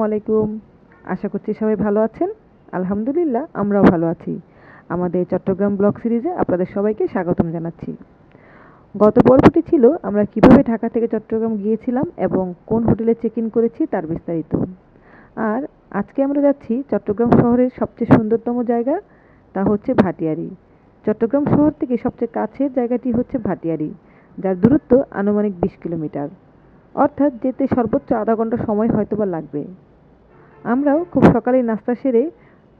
আসসালামু আলাইকুম। আশা করছি সবাই ভালো আছেন। আলহামদুলিল্লাহ, আমরাও ভালো আছি। আমাদের চট্টগ্রাম ব্লগ সিরিজে আপনাদের সবাইকে স্বাগতম জানাচ্ছি। গত পর্বটি ছিল, আমরা কীভাবে ঢাকা থেকে চট্টগ্রাম গিয়েছিলাম এবং কোন হোটেলে চেক ইন করেছি তার বিস্তারিত। আর আজকে আমরা যাচ্ছি চট্টগ্রাম শহরের সবচেয়ে সুন্দরতম জায়গা, তা হচ্ছে ভাটিয়ারি। চট্টগ্রাম শহর থেকে সবচেয়ে কাছের জায়গাটি হচ্ছে ভাটিয়ারি, যার দূরত্ব আনুমানিক বিশ কিলোমিটার। অর্থাৎ যেতে সর্বোচ্চ আধা ঘণ্টা সময় হয়তোবা লাগবে। আমরাও খুব সকালেই নাস্তা সেরে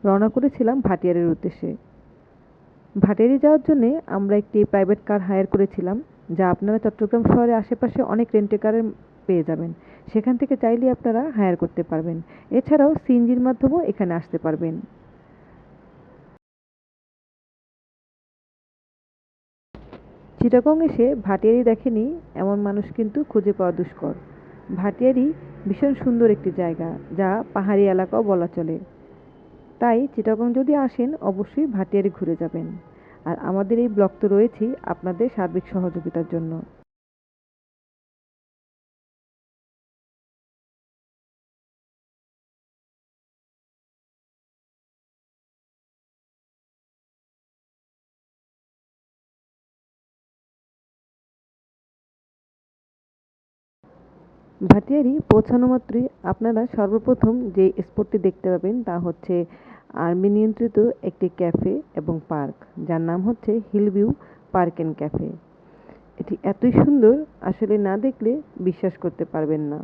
রওনা করেছিলাম ভাটিয়ারের উদ্দেশ্যে। ভাটিয়ারি যাওয়ার জন্য আমরা একটি প্রাইভেট কার হায়ার করেছিলাম, যা আপনারা চট্টগ্রাম শহরের আশেপাশে অনেক রেন্টে কারে পেয়ে যাবেন। সেখান থেকে চাইলে আপনারা হায়ার করতে পারবেন। এছাড়াও সিএনজির মাধ্যমেও এখানে আসতে পারবেন। চিটাগং এসে ভাটিয়ারি দেখেনি, এমন মানুষ কিন্তু খুঁজে পাওয়া দুষ্কর। ভাটিয়ারি ভীষণ সুন্দর একটি জায়গা, যা পাহাড়ি এলাকাও বলা চলে। তাই চিটাগং যদি আসেন, অবশ্যই ভাটিয়ারি ঘুরে যাবেন। আর আমাদের এই ব্লগ তো রয়েছেই আপনাদের সার্বিক সহযোগিতার জন্য। ভাটিয়ারি পৌঁছানো মাত্রই আপনারা সর্বপ্রথম যে স্পটটি দেখতে পাবেন তা হচ্ছে আর্মি নিয়ন্ত্রিত একটি ক্যাফে এবং পার্ক, যার নাম হচ্ছে হিলভিউ পার্ক অ্যান্ড ক্যাফে। এটি এতই সুন্দর, আসলে না দেখলে বিশ্বাস করতে পারবেন না।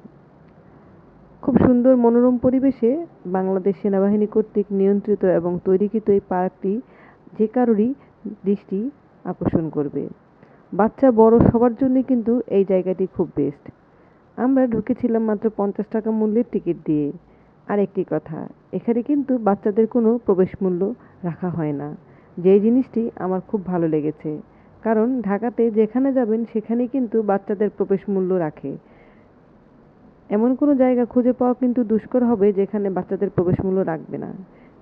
খুব সুন্দর মনোরম পরিবেশে বাংলাদেশ সেনাবাহিনী কর্তৃক নিয়ন্ত্রিত এবং তৈরিকৃত এই পার্কটি যে কারোরই দৃষ্টি আকর্ষণ করবে। বাচ্চা, বড় সবার জন্যই কিন্তু এই জায়গাটি খুব বেস্ট আমরা ঢুকেছিলাম মাত্র পঞ্চাশ টাকা মূল্যের টিকিট দিয়ে। আর একটি কথা, এখানে কিন্তু বাচ্চাদের কোনো প্রবেশ মূল্য রাখা হয় না। যেই জিনিসটি আমার খুব ভালো লেগেছে। কারণ ঢাকাতে যেখানে যাবেন সেখানে কিন্তু বাচ্চাদের প্রবেশ মূল্য রাখে। এমন কোনো জায়গা খুঁজে পাওয়া কিন্তু দুষ্কর হবে, যেখানে বাচ্চাদের প্রবেশ মূল্য রাখবে না।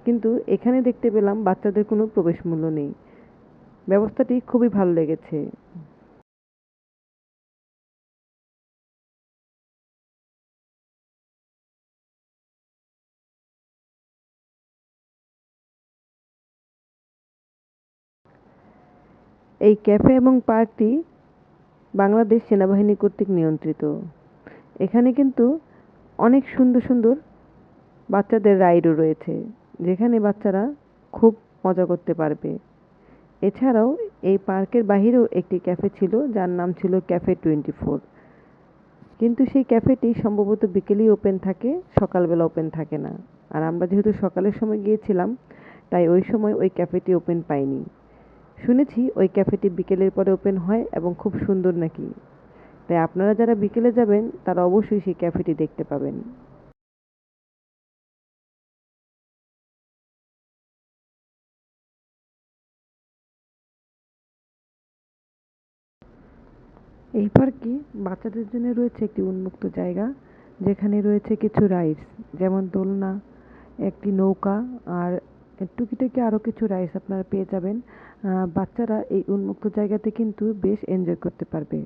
কিন্তু এখানে দেখতে পেলাম বাচ্চাদের কোনো প্রবেশ মূল্য নেই। ব্যবস্থাটি খুবই ভালো লেগেছে। এই ক্যাফে এবং পার্কটি বাংলাদেশ সেনাবাহিনী কর্তৃক নিয়ন্ত্রিত। এখানে কিন্তু অনেক সুন্দর সুন্দর বাচ্চাদের রাইডও রয়েছে, যেখানে বাচ্চারা খুব মজা করতে পারবে। এছাড়াও এই পার্কের বাহিরেও একটি ক্যাফে ছিল, যার নাম ছিল ক্যাফে টোয়েন্টি ফোর কিন্তু সেই ক্যাফেটি সম্ভবত বিকেলেই ওপেন থাকে, সকালবেলা ওপেন থাকে না। আর আমরা যেহেতু সকালের সময় গিয়েছিলাম, তাই ওই সময় ওই ক্যাফেটি ওপেন পাইনি। শুনেছি ওই ক্যাফেটি বিকেলের পরে ওপেন হয় এবং খুব সুন্দর নাকি। তাই আপনারা যারা বিকেলে যাবেন, তারা অবশ্যই সেই ক্যাফেটি দেখতে পাবেন। এই পার্কে বাচ্চাদের জন্য রয়েছে একটি উন্মুক্ত জায়গা, যেখানে রয়েছে কিছু রাইডস, যেমন দোলনা, একটি নৌকা আর টুকিটাকি আরও কিছু রাইস আপনারা পেয়ে যাবেন। বাচ্চারা এই উন্মুক্ত জায়গাতে কিন্তু বেশ এনজয় করতে পারবে।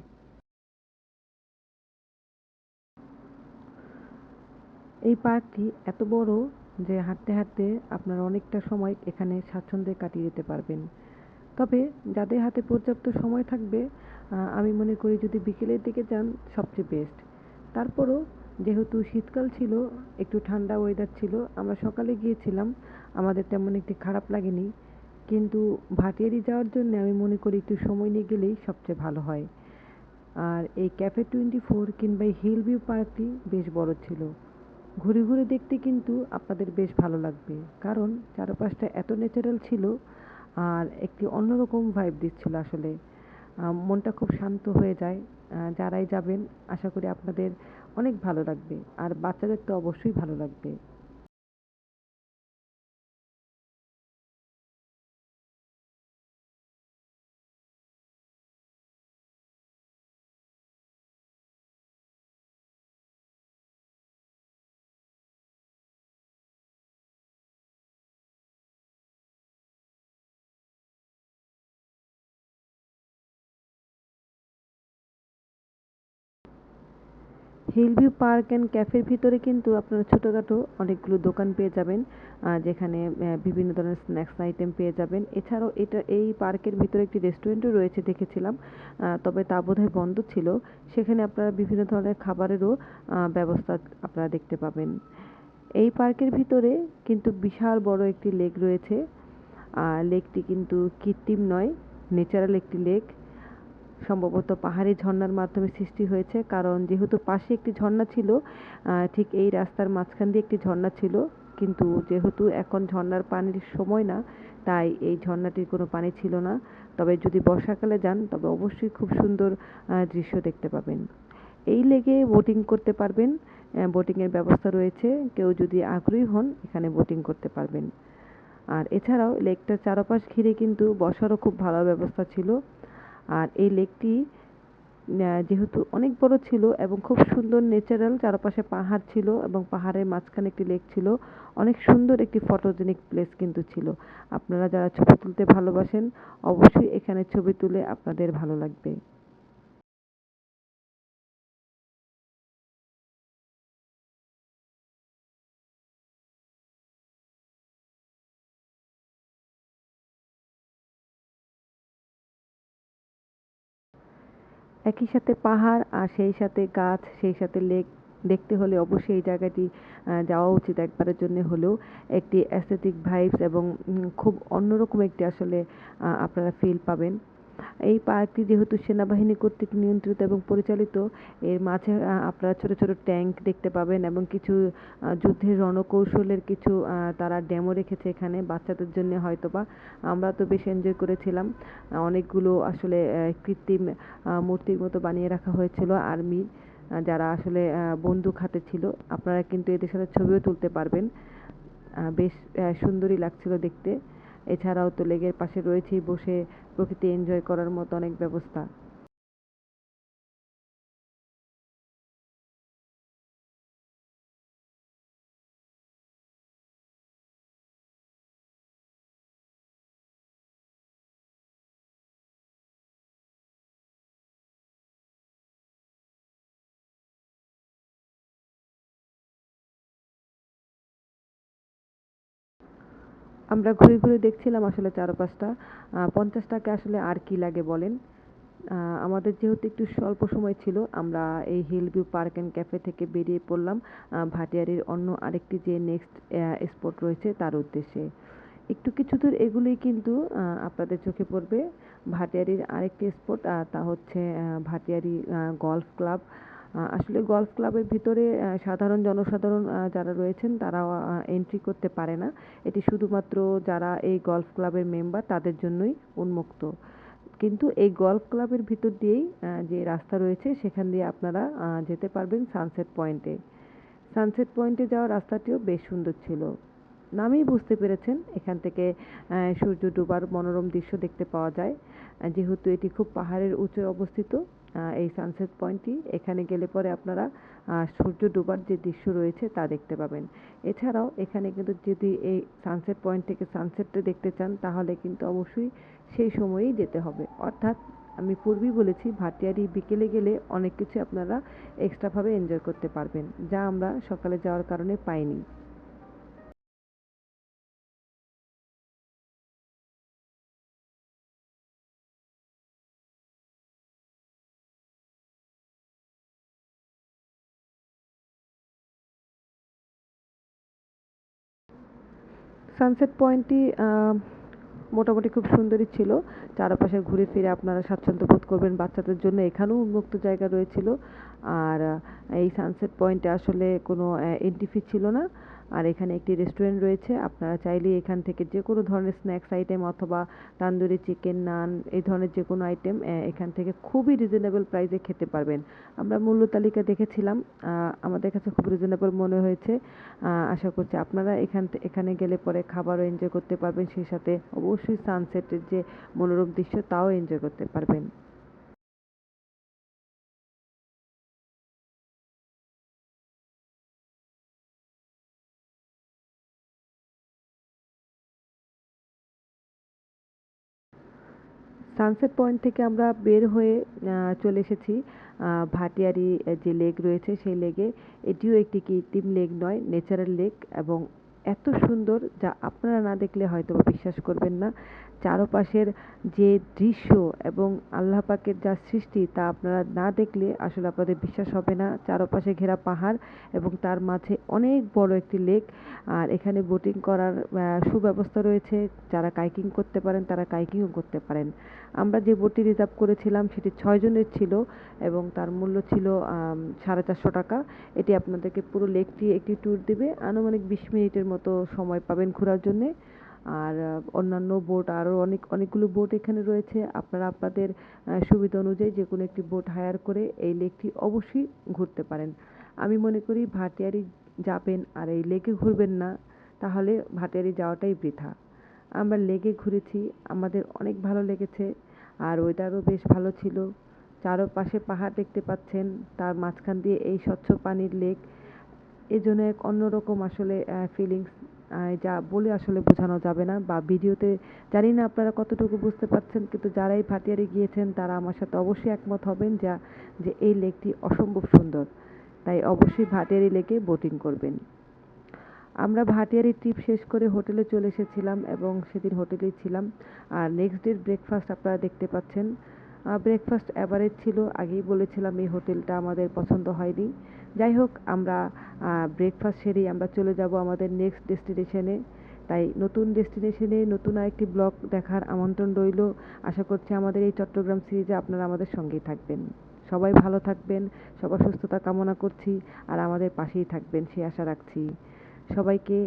এই পার্কটি এত বড় যে হাঁটতে হাঁটতে আপনারা অনেকটা সময় এখানে স্বাচ্ছন্দ্যে কাটিয়ে দিতে পারবেন। তবে যাদের হাতে পর্যাপ্ত সময় থাকবে আমি মনে করি যদি বিকেলের দিকে যান, সবচেয়ে বেস্ট তারপরও যেহেতু শীতকাল ছিল, একটু ঠান্ডা ওয়েদার ছিল, আমরা সকালে গিয়েছিলাম। আমাদের তেমন একটি খারাপ লাগেনি। কিন্তু ভাটিয়ারি যাওয়ার জন্য আমি মনে করি একটু সময় নিয়ে গেলেই সবচেয়ে ভালো হয়। আর এই ক্যাফে টোয়েন্টি ফোর কিংবা হিল ভিউ পার্কটি বেশ বড় ছিল। ঘুরে ঘুরে দেখতে কিন্তু আপনাদের বেশ ভালো লাগবে। কারণ চারপাশটা এত ন্যাচারাল ছিল আর একটি অন্যরকম ভাইব দিচ্ছিল আসলে। মনটা খুব শান্ত হয়ে যায়। যারাই যাবেন, আশা করি আপনাদের অনেক ভালো লাগবে। আর বাচ্চাদের তো অবশ্যই ভালো লাগবে। হিলভিউ পার্ক অ্যান্ড ক্যাফের ভিতরে কিন্তু আপনারা ছোটোখাটো অনেকগুলো দোকান পেয়ে যাবেন যেখানে বিভিন্ন ধরনের স্ন্যাক্স আইটেম পেয়ে যাবেন। এছাড়াও এটা, এই পার্কের ভিতরে একটি রেস্টুরেন্টও রয়েছে দেখেছিলাম তবে তা বোধহয় বন্ধ ছিল। সেখানে আপনারা বিভিন্ন ধরনের খাবারেরও ব্যবস্থা আপনারা দেখতে পাবেন। এই পার্কের ভিতরে কিন্তু বিশাল বড় একটি লেক রয়েছে। লেকটি কিন্তু কৃত্রিম নয় ন্যাচারাল একটি লেক সম্ভবত পাহাড়ি ঝর্ণার মাধ্যমে সৃষ্টি হয়েছে। কারণ যেহেতু পাশে একটি ঝর্ণা ছিল ঠিক এই রাস্তার মাঝখান দিয়ে একটি ঝর্ণা ছিল। কিন্তু যেহেতু এখন ঝর্ণার পানির সময় না, তাই এই ঝর্ণাটির কোনো পানি ছিল না। তবে যদি বর্ষাকালে যান, তবে অবশ্যই খুব সুন্দর দৃশ্য দেখতে পাবেন। এই লেগে বোটিং করতে পারবেন। বোটিংয়ের ব্যবস্থা রয়েছে। কেউ যদি আগ্রহী হন, এখানে বোটিং করতে পারবেন। আর এছাড়াও লেকটার চারপাশ ঘিরে কিন্তু বসারও খুব ভালো ব্যবস্থা ছিল। আর এই লেকটি যেহেতু অনেক বড় ছিল এবং খুব সুন্দর ন্যাচারাল চারপাশে পাহাড় ছিল এবং পাহাড়ের মাঝখানে একটি লেক ছিল, অনেক সুন্দর একটি ফটোজেনিক প্লেস কিন্তু ছিল। আপনারা যারা ছবি তুলতে ভালোবাসেন, অবশ্যই এখানে ছবি তুলে আপনাদের ভালো লাগবে। একই সাথে পাহাড় আর সেই সাথে গাছ, সেই সাথে লেক। দেখতে হলে অবশ্যই এই জায়গাটি যাওয়া উচিত একবারের জন্য হলেও। একটি অ্যাস্থেটিক ভাইবস এবং খুব অন্যরকম একটি আসলে আপনারা ফিল পাবেন। এই পার্কটি যেহেতু সেনাবাহিনী কর্তৃক নিয়ন্ত্রিত এবং পরিচালিত, এর মাঝে আপনারা ছোট ছোট ট্যাঙ্ক দেখতে পাবেন এবং কিছু যুদ্ধের রণকৌশলের কিছু তারা ডেমো রেখেছে এখানে বাচ্চাদের জন্য হয়তোবা। আমরা তো বেশ এনজয় করেছিলাম। অনেকগুলো আসলে কৃত্রিম মূর্তির মতো বানিয়ে রাখা হয়েছিল আর্মি যারা আসলে বন্দুক হাতে ছিল। আপনারা কিন্তু এদের সাথে ছবিও তুলতে পারবেন। বেশ সুন্দরই লাগছিল দেখতে। এছাড়াও তো লেগের পাশে রয়েছেই বসে প্রকৃতি এনজয় করার মতো অনেক ব্যবস্থা। আমরা ঘুরে ঘুরে দেখছিলাম আসলে চারপাশটা। পঞ্চাশ টাকা আসলে আর কি লাগে বলেন? আমাদের যেহেতু একটু স্বল্প সময় ছিল, আমরা এই hill view park and cafe থেকে বেরিয়ে পড়লাম। ভাটিয়ারির অন্য আরেকটি যে নেক্সট স্পট রয়েছে তার উদ্দেশ্যে। একটু কিছু দূর এগুলোই কিন্তু আপনাদের চোখে পড়বে। ভাটিয়ারির আরেকটি স্পট তা হচ্ছে ভাটিয়ারি গলফ ক্লাব আসলে গলফ ক্লাবের ভিতরে সাধারণ জনসাধারণ যারা রয়েছেন তারা এন্ট্রি করতে পারে না। এটি শুধুমাত্র যারা এই গলফ ক্লাবের মেম্বার তাদের জন্যই উন্মুক্ত। কিন্তু এই গলফ ক্লাবের ভিতর দিয়েই যে রাস্তা রয়েছে, সেখান দিয়ে আপনারা যেতে পারবেন সানসেট পয়েন্টে সানসেট পয়েন্টে যাওয়ার রাস্তাটিও বেশ সুন্দর ছিল। নামেই বুঝতে পেরেছেন, এখান থেকে সূর্য ডোবার মনোরম দৃশ্য দেখতে পাওয়া যায়। যেহেতু এটি খুব পাহাড়ের উঁচু অবস্থিত এই সানসেট পয়েন্টটি এখানে গেলে পরে আপনারা সূর্য ডোবার যে দৃশ্য রয়েছে তা দেখতে পাবেন। এছাড়াও এখানে কিন্তু যদি এই সানসেট পয়েন্ট থেকে সানসেটটা দেখতে চান, তাহলে কিন্তু অবশ্যই সেই সময়েই যেতে হবে। অর্থাৎ আমি পূর্বেই বলেছি, ভাটিয়ারি বিকেলে গেলে অনেক কিছু আপনারা এক্সট্রাভাবে এনজয় করতে পারবেন, যা আমরা সকালে যাওয়ার কারণে পাইনি। সানসেট পয়েন্টটি মোটামুটি খুব সুন্দরই ছিল। চারপাশে ঘুরে ফিরে আপনারা স্বাচ্ছন্দ্য বোধ করবেন বাচ্চাদের জন্য। এখানেও উন্মুক্ত জায়গা রয়েছিল। আর এই সানসেট পয়েন্টে আসলে কোনো এন্ট্রি ফি ছিল না। আর এখানে একটি রেস্টুরেন্ট রয়েছে। আপনারা চাইলে এখান থেকে যে কোনো ধরনের স্ন্যাক্স আইটেম অথবা তান্দুরি চিকেন নান এই ধরনের যে কোনো আইটেম এখান থেকে খুবই রিজনেবল প্রাইসে খেতে পারবেন। আমরা মূল্য তালিকা দেখেছিলাম আমাদের কাছে খুব রিজনেবল মনে হয়েছে। আশা করছি আপনারা এখান এখানে গেলে পরে খাবারও এনজয় করতে পারবেন। সেই সাথে অবশ্যই সানসেটের যে মনোরম দৃশ্য, তাও এনজয় করতে পারবেন। সানসেট পয়েন্ট থেকে আমরা বের হয়ে চলে এসেছি। ভাটিয়ারি যে লেক রয়েছে সেই লেগে এটিও একটি কৃত্রিম লেক নয় ন্যাচারাল লেক এবং এত সুন্দর যা আপনারা না দেখলে হয়তো বিশ্বাস করবেন না। চারপাশের যে দৃশ্য এবং আল্লাহ পাকের যা সৃষ্টি তা আপনারা না দেখলে আসলে আপনাদের বিশ্বাস হবে না। চারপাশে ঘেরা পাহাড় এবং তার মাঝে অনেক বড় একটি লেক। আর এখানে বোটিং করার সুব্যবস্থা রয়েছে। যারা কাইকিং করতে পারেন, তারা কাইকিংও করতে পারেন। আমরা যে বোটটি রিজার্ভ করেছিলাম, সেটি ছয় জনের ছিল এবং তার মূল্য ছিল সাড়ে চারশো টাকা। এটি আপনাদেরকে পুরো লেকটি একটি ট্যুর দেবে। আনুমানিক বিশ মিনিটের মতো সময় পাবেন ঘোরার জন্যে। আর অন্যান্য বোট আরও অনেক, অনেকগুলো বোট এখানে রয়েছে। আপনারা আপনাদের সুবিধা অনুযায়ী যে কোনো একটি বোট হায়ার করে এই লেকটি অবশ্যই ঘুরতে পারেন। আমি মনে করি ভাটিয়ারি যাবেন আর এই লেকে ঘুরবেন না, তাহলে ভাটিয়ারি যাওয়াটাই বৃথা। আমরা লেকে ঘুরেছি, আমাদের অনেক ভালো লেগেছে আর ওয়েদারও বেশ ভালো ছিল। চারপাশে পাহাড় দেখতে পাচ্ছেন, তার মাঝখান দিয়ে এই স্বচ্ছ পানির লেক এই জন্য এক অন্যরকম আসলে ফিলিংস যা বলে আসলে বোঝানো যাবে না বা ভিডিওতে জানি না আপনারা কতটুকু বুঝতে পারছেন, কিন্তু যারাই ভাটিয়ারি গিয়েছেন তারা আমার সাথে অবশ্যই একমত হবেন যা, যে এই লেকটি অসম্ভব সুন্দর। তাই অবশ্যই ভাটিয়ারি লেকে বোটিং করবেন। আমরা ভাটিয়ারি ট্রিপ শেষ করে হোটেলে চলে এসেছিলাম এবং সেদিন হোটেলেই ছিলাম। আর নেক্সট ডের ব্রেকফাস্ট আপনারা দেখতে পাচ্ছেন। ব্রেকফাস্ট অ্যাভারেজ ছিল, আগেই বলেছিলাম এই হোটেলটা আমাদের পছন্দ হয়নি। যাই হোক আমরা ব্রেকফাস্ট সেরেই আমরা চলে যাব আমাদের নেক্সট ডেস্টিনেশনে তাই নতুন ডেস্টিনেশনে নতুন আরেকটি ব্লগ দেখার আমন্ত্রণ রইল। আশা করছি আমাদের এই চট্টগ্রাম সিরিজে আপনারা আমাদের সঙ্গেই থাকবেন। সবাই ভালো থাকবেন, সবার সুস্থতা কামনা করছি, আর আমাদের পাশেই থাকবেন সে আশা রাখছি। সবাইকে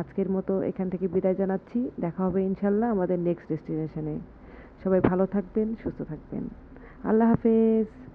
আজকের মতো এখান থেকে বিদায় জানাচ্ছি। দেখা হবে ইনশাল্লাহ আমাদের নেক্সট ডেস্টিনেশনে সবাই ভালো থাকবেন, সুস্থ থাকবেন। আল্লাহ হাফেজ।